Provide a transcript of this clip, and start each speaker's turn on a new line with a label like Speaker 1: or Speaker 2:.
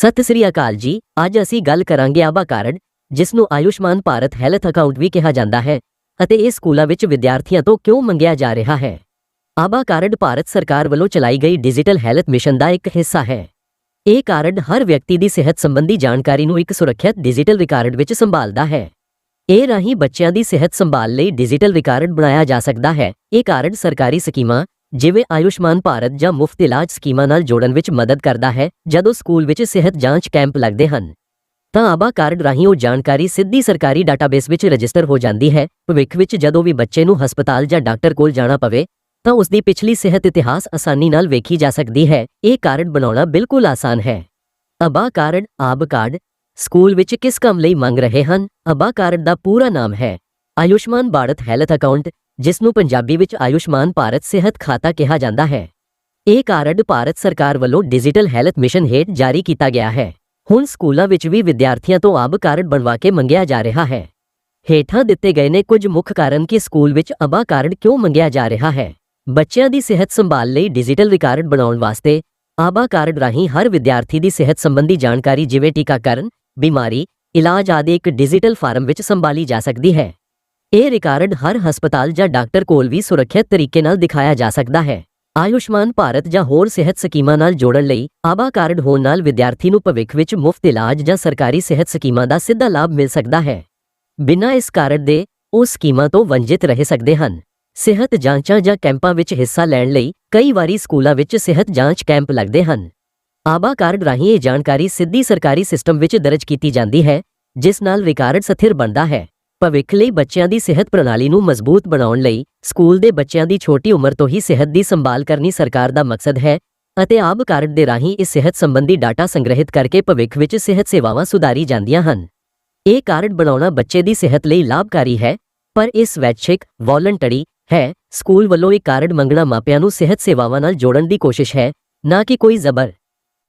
Speaker 1: ਸਤਿ ਸ੍ਰੀ ਅਕਾਲ ਜੀ, ਅੱਜ ਅਸੀਂ ਗੱਲ ਕਰਾਂਗੇ ਆਭਾ ਕਾਰਡ, ਜਿਸ ਨੂੰ ਆਯੁਸ਼ਮਾਨ ਭਾਰਤ ਹੈਲਥ ਅਕਾਊਂਟ ਵੀ ਕਿਹਾ ਜਾਂਦਾ ਹੈ, ਅਤੇ ਇਹ ਸਕੂਲਾਂ ਵਿੱਚ ਵਿਦਿਆਰਥੀਆਂ ਤੋਂ ਕਿਉਂ ਮੰਗਿਆ ਜਾ ਰਿਹਾ ਹੈ? ਆਭਾ ਕਾਰਡ ਭਾਰਤ ਸਰਕਾਰ ਵੱਲੋਂ ਚਲਾਈ ਗਈ ਡਿਜੀਟਲ ਹੈਲਥ ਮਿਸ਼ਨ ਦਾ ਇੱਕ ਹਿੱਸਾ ਹੈ। ਇਹ ਕਾਰਡ ਹਰ ਵਿਅਕਤੀ ਦੀ ਸਿਹਤ ਸੰਬੰਧੀ ਜਾਣਕਾਰੀ ਨੂੰ ਇੱਕ ਸੁਰੱਖਿਅਤ ਡਿਜੀਟਲ ਰਿਕਾਰਡ ਵਿੱਚ ਸੰਭਾਲਦਾ ਹੈ। ਇਹ ਰਾਹੀਂ ਬੱਚਿਆਂ ਦੀ ਸਿਹਤ ਸੰਭਾਲ ਲਈ ਡਿਜੀਟਲ ਰਿਕਾਰਡ ਬਣਾਇਆ ਜਾ ਸਕਦਾ ਹੈ। ਇਹ ਕਾਰਡ ਸਰਕਾਰੀ ਸਕੀਮਾਂ ਜਿਵੇਂ ਆਯੁਸ਼ਮਾਨ ਭਾਰਤ ਜਾਂ ਮੁਫਤ ਇਲਾਜ ਸਕੀਮਾਂ ਨਾਲ ਜੋੜਨ ਵਿੱਚ ਮਦਦ ਕਰਦਾ ਹੈ, ਜਦੋਂ ਸਕੂਲ ਵਿੱਚ ਸਿਹਤ ਜਾਂਚ ਕੈਂਪ ਲੱਗਦੇ ਹਨ। ਤਾਂ ਆਬਾ ਕਾਰਡ ਰਾਹੀਂ ਉਹ ਜਾਣਕਾਰੀ ਸਿੱਧੀ ਸਰਕਾਰੀ ਡਾਟਾਬੇਸ ਵਿੱਚ ਰਜਿਸਟਰ ਹੋ ਜਾਂਦੀ ਹੈ। ਭਵਿੱਖ ਵਿੱਚ ਜਦੋਂ ਵੀ ਬੱਚੇ ਨੂੰ ਹਸਪਤਾਲ ਜਾਂ ਡਾਕਟਰ ਕੋਲ ਜਾਣਾ ਪਵੇ, ਤਾਂ ਉਸ ਦੀ ਪਿਛਲੀ ਸਿਹਤ ਇਤਿਹਾਸ ਆਸਾਨੀ ਨਾਲ ਵੇਖੀ ਜਾ ਸਕਦੀ ਹੈ। ਇਹ ਕਾਰਡ ਬਣਾਉਣਾ ਬਿਲਕੁਲ ਆਸਾਨ ਹੈ। Abha card, Abha card, school ਵਿੱਚ ਕਿਸ ਕੰਮ ਲਈ ਮੰਗ ਰਹੇ ਹਨ? ਆਬਾ ਕਾਰਡ ਦਾ ਪੂਰਾ ਨਾਮ ਹੈ। ਆਯੁਸ਼ਮਾਨ ਭਾਰਤ ਹੈਲਥ ਅਕਾਊਂਟ ਜਿਸ ਨੂੰ ਪੰਜਾਬੀ ਵਿੱਚ ਆਯੁਸ਼ਮਾਨ ਭਾਰਤ ਸਿਹਤ ਖਾਤਾ ਕਿਹਾ ਜਾਂਦਾ ਹੈ। ਇਹ ਕਾਰਡ ਭਾਰਤ ਸਰਕਾਰ ਵੱਲੋਂ ਡਿਜੀਟਲ ਹੈਲਥ ਮਿਸ਼ਨ ਹੇਠ ਜਾਰੀ ਕੀਤਾ ਗਿਆ ਹੈ। ਹੁਣ ਸਕੂਲਾਂ ਵਿੱਚ ਵੀ ਵਿਦਿਆਰਥੀਆਂ ਤੋਂ ਆਬ ਕਾਰਡ ਬਣਵਾ ਕੇ ਮੰਗਿਆ ਜਾ ਰਿਹਾ ਹੈ। ਹੇਠਾਂ ਦਿੱਤੇ ਗਏ ਨੇ ਕੁਝ ਮੁੱਖ ਕਾਰਨ ਕਿ ਸਕੂਲ ਵਿੱਚ ਆਬਾ ਕਾਰਡ ਕਿਉਂ ਮੰਗਿਆ ਜਾ ਰਿਹਾ ਹੈ। ਬੱਚਿਆਂ ਦੀ ਸਿਹਤ ਸੰਭਾਲ ਲਈ ਡਿਜੀਟਲ ਰਿਕਾਰਡ ਬਣਾਉਣ ਵਾਸਤੇ ਆਬਾ ਕਾਰਡ ਰਾਹੀਂ ਹਰ ਵਿਦਿਆਰਥੀ ਦੀ ਸਿਹਤ ਸੰਬੰਧੀ ਜਾਣਕਾਰੀ ਜਿਵੇਂ ਟੀਕਾਕਰਨ, ਬਿਮਾਰੀ, ਇਲਾਜ ਆਦਿ ਇੱਕ ਡਿਜੀਟਲ ਫਾਰਮ ਵਿੱਚ ਸੰਭਾਲੀ ਜਾ ਸਕਦੀ ਹੈ। ਇਹ ਰਿਕਾਰਡ ਹਰ ਹਸਪਤਾਲ ਜਾਂ ਡਾਕਟਰ ਕੋਲ ਵੀ ਸੁਰੱਖਿਅਤ ਤਰੀਕੇ ਨਾਲ ਦਿਖਾਇਆ ਜਾ ਸਕਦਾ ਹੈ। ਆਯੁਸ਼ਮਾਨ ਭਾਰਤ ਜਾਂ ਹੋਰ ਸਿਹਤ ਸਕੀਮਾਂ ਨਾਲ ਜੋੜਨ ਲਈ ਆਬਾ ਕਾਰਡ ਹੋਣ ਨਾਲ ਵਿਦਿਆਰਥੀ ਨੂੰ ਭਵਿੱਖ ਵਿੱਚ ਮੁਫਤ ਇਲਾਜ ਜਾਂ ਸਰਕਾਰੀ ਸਿਹਤ ਸਕੀਮਾਂ ਦਾ ਸਿੱਧਾ ਲਾਭ ਮਿਲ ਸਕਦਾ ਹੈ। ਬਿਨਾਂ ਇਸ ਕਾਰਡ ਦੇ ਉਹ ਸਕੀਮਾਂ ਤੋਂ ਵੰਜਿਤ ਰਹਿ ਸਕਦੇ ਹਨ। ਸਿਹਤ ਜਾਂਚਾਂ ਜਾਂ ਕੈਂਪਾਂ ਵਿੱਚ ਹਿੱਸਾ ਲੈਣ ਲਈ ਕਈ ਵਾਰੀ ਸਕੂਲਾਂ ਵਿੱਚ ਸਿਹਤ ਜਾਂਚ ਕੈਂਪ ਲੱਗਦੇ ਹਨ। ਆਬਾ ਕਾਰਡ ਰਾਹੀਂ ਇਹ ਜਾਣਕਾਰੀ ਸਿੱਧੀ ਸਰਕਾਰੀ ਸਿਸਟਮ ਵਿੱਚ ਦਰਜ ਕੀਤੀ ਜਾਂਦੀ ਹੈ, ਜਿਸ ਨਾਲ ਰਿਕਾਰਡ ਸਥਿਰ ਬਣਦਾ ਹੈ। ਭਵਿੱਖ ਲਈ ਬੱਚਿਆਂ ਦੀ ਸਿਹਤ ਪ੍ਰਣਾਲੀ ਨੂੰ ਮਜ਼ਬੂਤ ਬਣਾਉਣ ਲਈ ਸਕੂਲ ਦੇ ਬੱਚਿਆਂ ਦੀ ਛੋਟੀ ਉਮਰ ਤੋਂ ਹੀ ਸਿਹਤ ਦੀ ਸੰਭਾਲ ਕਰਨੀ ਸਰਕਾਰ ਦਾ ਮਕਸਦ ਹੈ ਅਤੇ ਆਬ ਕਾਰਡ ਦੇ ਰਾਹੀਂ ਇਸ ਸਿਹਤ ਸੰਬੰਧੀ ਡਾਟਾ ਸੰਗ੍ਰਹਿਤ ਕਰਕੇ ਭਵਿੱਖ ਵਿੱਚ ਸਿਹਤ ਸੇਵਾਵਾਂ ਸੁਧਾਰੀ ਜਾਂਦੀਆਂ ਹਨ। ਇਹ ਕਾਰਡ ਬਣਾਉਣਾ ਬੱਚੇ ਦੀ ਸਿਹਤ ਲਈ ਲਾਭਕਾਰੀ ਹੈ, ਪਰ ਇਹ ਵੈਚਿਕ ਵੋਲੰਟਰੀ ਹੈ, ਸਕੂਲ ਵੱਲੋਂ ਇਹ ਕਾਰਡ ਮੰਗਣਾ ਮਾਪਿਆਂ ਨੂੰ ਸਿਹਤ ਸੇਵਾਵਾਂ ਨਾਲ ਜੋੜਨ ਦੀ ਕੋਸ਼ਿਸ਼ ਹੈ, ਨਾ ਕਿ ਕੋਈ ਜ਼ਬਰ।